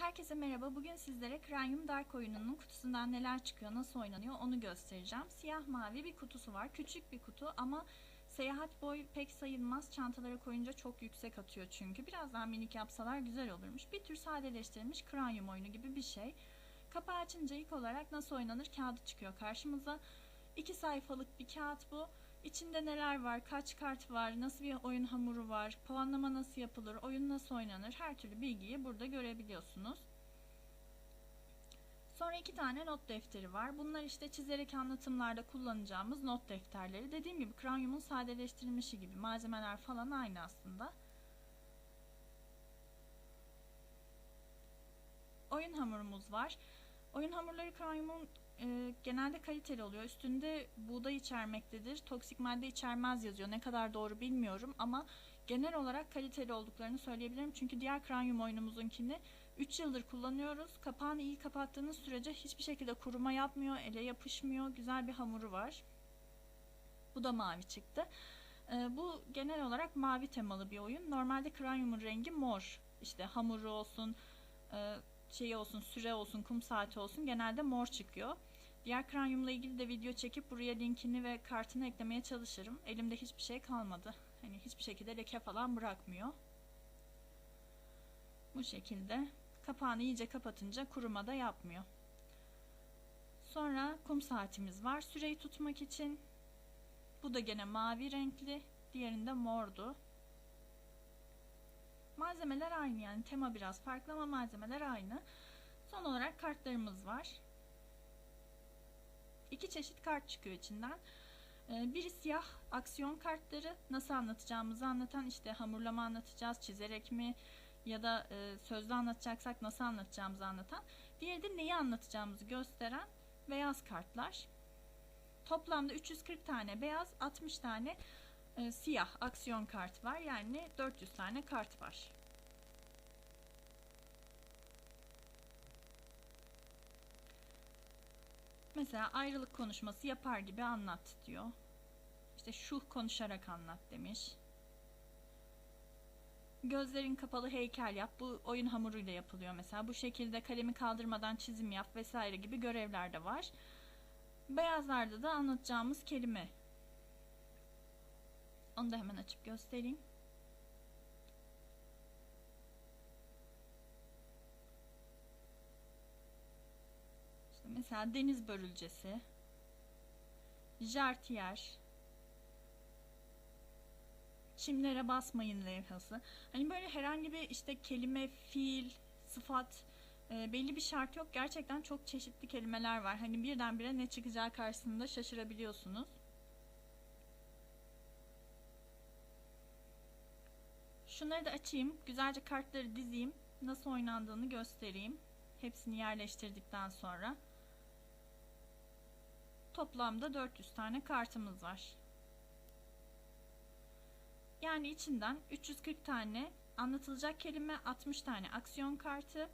Herkese merhaba. Bugün sizlere Cranium Dark oyununun kutusundan neler çıkıyor, nasıl oynanıyor onu göstereceğim. Siyah mavi bir kutusu var. Küçük bir kutu ama seyahat boy pek sayılmaz. Çantalara koyunca çok yüksek atıyor çünkü. Biraz daha minik yapsalar güzel olurmuş. Bir tür sadeleştirilmiş Cranium oyunu gibi bir şey. Kapağı açınca ilk olarak nasıl oynanır kağıdı çıkıyor karşımıza. İki sayfalık bir kağıt bu. İçinde neler var, kaç kart var, nasıl bir oyun hamuru var, puanlama nasıl yapılır, oyun nasıl oynanır her türlü bilgiyi burada görebiliyorsunuz. Sonra iki tane not defteri var. Bunlar işte çizerek anlatımlarda kullanacağımız not defterleri. Dediğim gibi Cranium'un sadeleştirilmişi gibi malzemeler falan aynı aslında. Oyun hamurumuz var. Oyun hamurları Cranium'un e, genelde kaliteli oluyor. Üstünde buğday içermektedir. Toksik madde içermez yazıyor. Ne kadar doğru bilmiyorum ama genel olarak kaliteli olduklarını söyleyebilirim. Çünkü diğer Cranium oyunumuzunkini 3 yıldır kullanıyoruz. Kapağını iyi kapattığınız sürece hiçbir şekilde kuruma yapmıyor, ele yapışmıyor. Güzel bir hamuru var. Bu da mavi çıktı. E, bu genel olarak mavi temalı bir oyun. Normalde Cranium'un rengi mor. İşte hamuru olsun, e, şeyi olsun, süre olsun, kum saati olsun genelde mor çıkıyor. Diğer Cranium'la ilgili de video çekip buraya linkini ve kartını eklemeye çalışırım. Elimde hiçbir şey kalmadı. Hani hiçbir şekilde leke falan bırakmıyor. Bu şekilde kapağını iyice kapatınca kuruma da yapmıyor. Sonra kum saatimiz var süreyi tutmak için. Bu da gene mavi renkli. Diğerinde mordu. Malzemeler aynı yani tema biraz farklı ama malzemeler aynı. Son olarak kartlarımız var. İki çeşit kart çıkıyor içinden. Biri siyah aksiyon kartları nasıl anlatacağımızı anlatan işte hamurlama anlatacağız çizerek mi ya da sözlü anlatacaksak nasıl anlatacağımızı anlatan. Diğeri de neyi anlatacağımızı gösteren beyaz kartlar. Toplamda 340 tane beyaz 60 tane e, siyah aksiyon kart var. Yani 400 tane kart var. Mesela ayrılık konuşması yapar gibi anlat diyor. İşte şu konuşarak anlat demiş. Gözlerin kapalı heykel yap. Bu oyun hamuruyla yapılıyor mesela. Bu şekilde kalemi kaldırmadan çizim yap vesaire gibi görevler de var. Beyazlarda da anlatacağımız kelime onu da hemen açıp göstereyim. İşte mesela deniz börülcesi, jartiyer, çimlere basmayın levhası. Hani böyle herhangi bir işte kelime, fiil, sıfat e, belli bir şart yok. Gerçekten çok çeşitli kelimeler var. Hani birdenbire ne çıkacağı karşısında şaşırabiliyorsunuz. Şunları da açayım. Güzelce kartları dizeyim. Nasıl oynandığını göstereyim. Hepsini yerleştirdikten sonra. Toplamda 400 tane kartımız var. Yani içinden 340 tane anlatılacak kelime, 60 tane aksiyon kartı,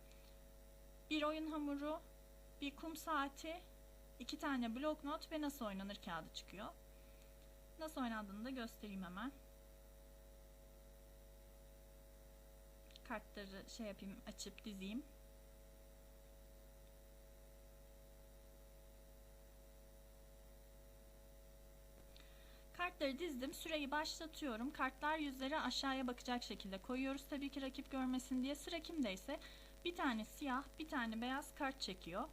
bir oyun hamuru, bir kum saati, iki tane blok not ve nasıl oynanır kağıdı çıkıyor. Nasıl oynandığını da göstereyim hemen. Kartları şey yapayım açıp dizeyim. Kartları dizdim. Süreyi başlatıyorum. Kartlar yüzleri aşağıya bakacak şekilde koyuyoruz. Tabii ki rakip görmesin diye. Sıra kimdeyse bir tane siyah, bir tane beyaz kart çekiyor.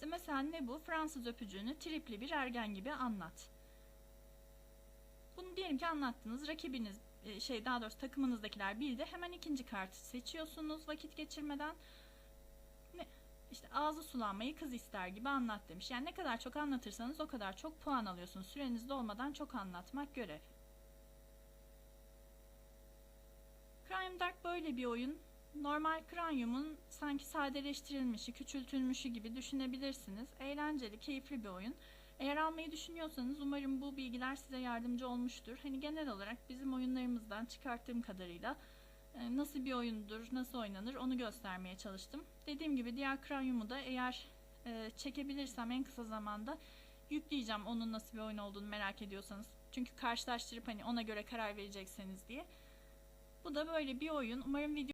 İşte mesela ne bu? Fransız öpücüğünü tripli bir ergen gibi anlat. Bunu diyelim ki anlattınız. Rakibiniz şey daha doğrusu takımınızdakiler bildi. Hemen ikinci kartı seçiyorsunuz vakit geçirmeden. Ne? İşte ağzı sulanmayı kız ister gibi anlat demiş. Yani ne kadar çok anlatırsanız o kadar çok puan alıyorsunuz. Süreniz dolmadan çok anlatmak görev. Crime Dark böyle bir oyun normal Cranium'un sanki sadeleştirilmişi, küçültülmüşü gibi düşünebilirsiniz. Eğlenceli, keyifli bir oyun. Eğer almayı düşünüyorsanız umarım bu bilgiler size yardımcı olmuştur. Hani genel olarak bizim oyunlarımızdan çıkarttığım kadarıyla e, nasıl bir oyundur, nasıl oynanır onu göstermeye çalıştım. Dediğim gibi diğer Cranium'u da eğer e, çekebilirsem en kısa zamanda yükleyeceğim onun nasıl bir oyun olduğunu merak ediyorsanız. Çünkü karşılaştırıp hani ona göre karar verecekseniz diye. Bu da böyle bir oyun. Umarım video